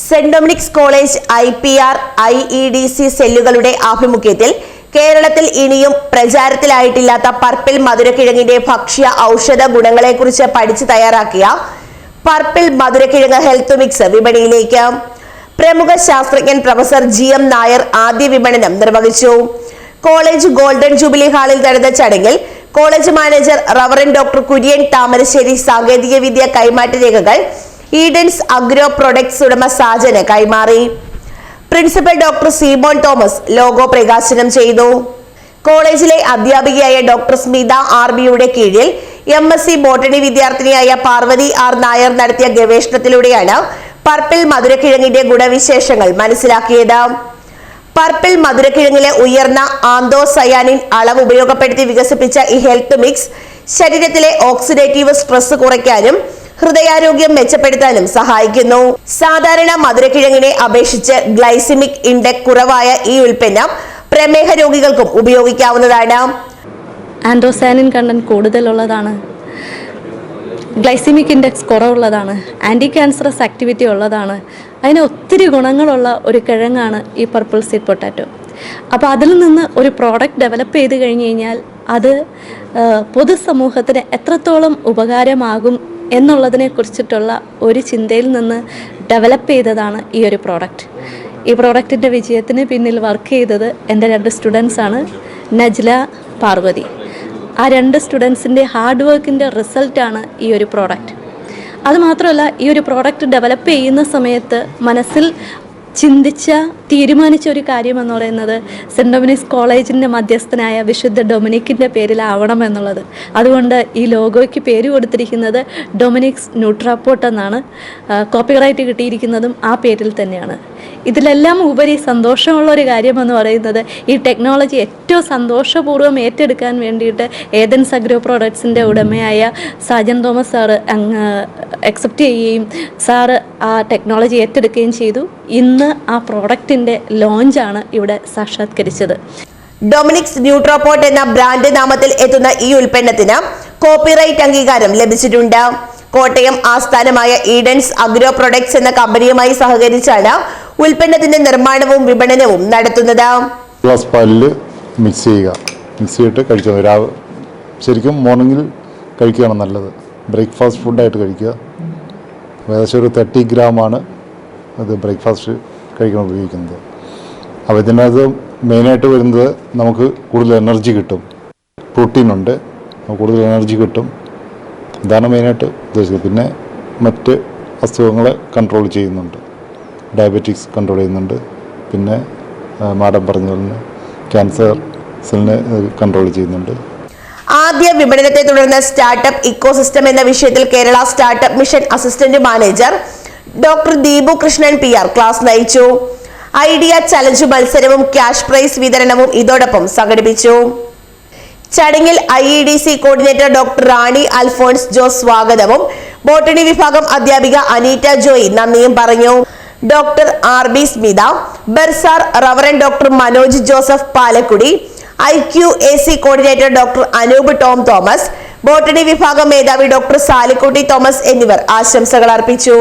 Saint Dominic's college I P R I E D C സെല്ലുകളുടെ ആഭിമുഖ്യത്തിൽ കേരളത്തിൽ ഇനിയും പ്രചാരത്തിലായിട്ടില്ലാത്ത പർപ്പിൾ മധുരക്കിഴങ്ങിന്റെ ഭക്ഷ്യ ഔഷധ ഗുണങ്ങളെക്കുറിച്ച് പഠിച്ചു തയ്യാറാക്കിയ പർപ്പിൾ മധുരക്കിഴങ്ങ് ഹെൽത്ത് മിക്സ് വിപണിയിലേക്ക്. പ്രമുഖ ശാസ്ത്രജ്ഞൻ പ്രൊഫസർ ജി എം നായർ ആദ്യ വിപണനം നിർവഹിച്ചു. കോളേജ് ഗോൾഡൻ ജൂബിലി ഹാളിൽ നടന്ന ചടങ്ങിൽ college manager reverend doctor Kurian Thamarassery സാങ്കേതിക വിദ്യ കൈമാറ്റ രേഖകൾ ഈഡൻസ് അഗ്രോ പ്രൊഡക്ട്സ് ഉടമ സാജന് കൈമാറി. Principal doctor Seemon Thomas logo പ്രകാശനം ചെയ്തു. കോളേജിലെ അധ്യാപികയായ ഡോക്ടർ സ്മിത ആർ ബിയുടെ കീഴിൽ എം എസ് സി ബോട്ടണി വിദ്യാർത്ഥിനിയായ പാർവതി ആർ നായർ നടത്തിയ ഗവേഷണത്തിലൂടെയാണ് പർപ്പിൾ മധുരക്കിഴങ്ങിന്റെ ഗുണവിശേഷങ്ങൾ മനസ്സിലാക്കിയത്. പർപ്പിൾ മധുരക്കിഴങ്ങിലെ ഉയർന്ന ആന്തോസയാനിൻ അളവ് ഉപയോഗപ്പെടുത്തി വികസിപ്പിച്ച ഈ ഹെൽത്ത് മിക്സ് ശരീരത്തിലെ ഓക്സിഡേറ്റീവ് സ്ട്രെസ് കുറയ്ക്കാനും ഹൃദയാരോഗ്യം മെച്ചപ്പെടുത്താനും സഹായിക്കുന്നു. സാധാരണ മധുരക്കിഴങ്ങിനെ അപേക്ഷിച്ച് ഗ്ലൈസിമിക് ഇൻഡെക്സ് കുറവായ ഈ ഉൽപ്പന്നം പ്രമേഹ രോഗികൾക്കും ഉപയോഗിക്കാവുന്നതാണ്. ആൻഡ്രോസാനിൻ കണ്ടന്റ് കൂടുതലുള്ളതാണ്. ഗ്ലൈസിമിക് ഇൻഡെക്സ് കുറവുള്ളതാണ്. ആന്റി ക്യാൻസറസ് ആക്ടിവിറ്റി ഉള്ളതാണ്. അതിന് ഒത്തിരി ഗുണങ്ങളുള്ള ഒരു കിഴങ്ങാണ് ഈ പർപ്പിൾ സീഡ് പൊട്ടാറ്റോ. അപ്പോൾ അതിൽ നിന്ന് ഒരു പ്രോഡക്റ്റ് ഡെവലപ്പ് ചെയ്ത് കഴിഞ്ഞ് കഴിഞ്ഞാൽ അത് പൊതുസമൂഹത്തിന് എത്രത്തോളം ഉപകാരമാകും എന്നുള്ളതിനെ കുറിച്ചിട്ടുള്ള ഒരു ചിന്തയിൽ നിന്ന് ഡെവലപ്പ് ചെയ്തതാണ് ഈ ഒരു പ്രോഡക്റ്റ് ഈ പ്രോഡക്റ്റിന്റെ വിജയത്തിന് പിന്നിൽ വർക്ക് ചെയ്തത് എന്റെ രണ്ട് സ്റ്റുഡൻസാണ് നജ്ല പാർവതി ആ രണ്ട് സ്റ്റുഡൻസിന്റെ ഹാർഡ് വർക്കിന്റെ റിസൾട്ടാണ് ഈ ഒരു പ്രോഡക്റ്റ് അതുമാത്രമല്ല ഈ ഒരു പ്രോഡക്റ്റ് ഡെവലപ്പ് ചെയ്യുന്ന സമയത്ത് മനസ്സിൽ ചിന്തിച്ച തീരുമാനിച്ച ഒരു കാര്യം എന്ന് പറയുന്നത് സെന്റ് ഡൊമിനിക്സ് കോളേജിന്റെ മധ്യസ്ഥനായ വിശുദ്ധ ഡൊമിനിക്കിന്റെ പേരിലാവണം എന്നുള്ളത്. അതുകൊണ്ട് ഈ ലോഗോയ്ക്ക് പേര് കൊടുത്തിരിക്കുന്നത് ഡൊമിനിക്സ് ന്യൂട്രാപ്പോട്ട് എന്നാണ്. കോപ്പിറൈറ്റ് കിട്ടിയിരിക്കുന്നതും ആ പേരിൽ തന്നെയാണ്. ഇതിലെല്ലാം ഉപരി സന്തോഷമുള്ള ഒരു കാര്യമെന്ന് പറയുന്നത് ഈ ടെക്നോളജി ഏറ്റവും സന്തോഷപൂർവം ഏറ്റെടുക്കാൻ വേണ്ടിയിട്ട് ഏതൻസ് അഗ്രോ പ്രോഡക്ട്സിന്റെ ഉടമയായ സാജൻ തോമസ് സാറ് അങ്ങ് അക്സെപ്റ്റ് ചെയ്യുകയും സാറ് ആ ടെക്നോളജി ഏറ്റെടുക്കുകയും ചെയ്തു. ഇന്ന് ആ പ്രോഡക്റ്റിന്റെ ലോഞ്ചാണ് ഇവിടെ സാക്ഷാത്കരിച്ചത്. ഡൊമിനിക്സ് ന്യൂട്രോപോട്ട് എന്ന ബ്രാൻഡ് നാമത്തിൽ എത്തുന്ന ഈ ഉൽപ്പന്നത്തിന് കോപ്പിറൈറ്റ് അംഗീകാരം ലഭിച്ചിട്ടുണ്ട്. കോട്ടയം ആസ്ഥാനമായ ഈഡൻസ് അഗ്രോ പ്രൊഡക്ട്സ് എന്ന കമ്പനിയുമായി സഹകരിച്ചാണ് ഉൽപ്പന്നത്തിന്റെ നിർമ്മാണവും വിപണനവും നടത്തുന്നത്. ഗ്ലാസ് പാലിൽ മിക്സ് ചെയ്യുക. മിക്സ് ചെയ്തിട്ട് രാവ് ശരിക്കും മോർണിംഗിൽ കഴിക്കുകയാണ് നല്ലത്. ബ്രേക്ക്ഫാസ്റ്റ് ഫുഡായിട്ട് കഴിക്കുക. ഏകദേശം ഒരു തേർട്ടി ഗ്രാമാണ് അത് ബ്രേക്ക്ഫാസ്റ്റ് കഴിക്കാൻ ഉപയോഗിക്കുന്നത്. അപ്പോൾ ഇതിനകത്ത് മെയിനായിട്ട് വരുന്നത് നമുക്ക് കൂടുതൽ എനർജി കിട്ടും. നമുക്ക് കൂടുതൽ എനർജി കിട്ടും. ഇതാണ് മെയിനായിട്ട് ഉദ്ദേശിക്കുന്നത് പിന്നെ മറ്റ് അസുഖങ്ങളെ കൺട്രോൾ ചെയ്യുന്നുണ്ട്. ഡയബറ്റിക്സ് കൺട്രോൾ ചെയ്യുന്നുണ്ട്. പിന്നെ മാഡം പറഞ്ഞ ക്യാൻസർ സെല്ലിനെ കൺട്രോൾ ചെയ്യുന്നുണ്ട്. ആദ്യ വിപണനത്തെ തുടർന്ന് സ്റ്റാർട്ടപ്പ് ഇക്കോസിസ്റ്റം എന്ന വിഷയത്തിൽ Kerala startup mission assistant manager doctor Deepu Krishnan P R class നയിച്ചു. ഐഡിയ ചലഞ്ച് മത്സരവും ക്യാഷ് പ്രൈസ് വിതരണവും ഇതോടൊപ്പം സംഘടിപ്പിച്ചു. ചടങ്ങിൽ I E D C coordinator doctor Rani Alphonse Jose സ്വാഗതവും ബോട്ടണി വിഭാഗം അധ്യാപിക അനീറ്റ ജോയി നന്ദിയും പറഞ്ഞു. Doctor R B Smitha bursar reverend doctor Manoj Joseph Palakkudy I Q A C coordinator doctor Anoop Tom Thomas botany വിഭാഗം മേധാവി ഡോക്ടർ സാലിക്കുട്ടി തോമസ് എന്നിവർ ആശംസകൾ അർപ്പിച്ചു.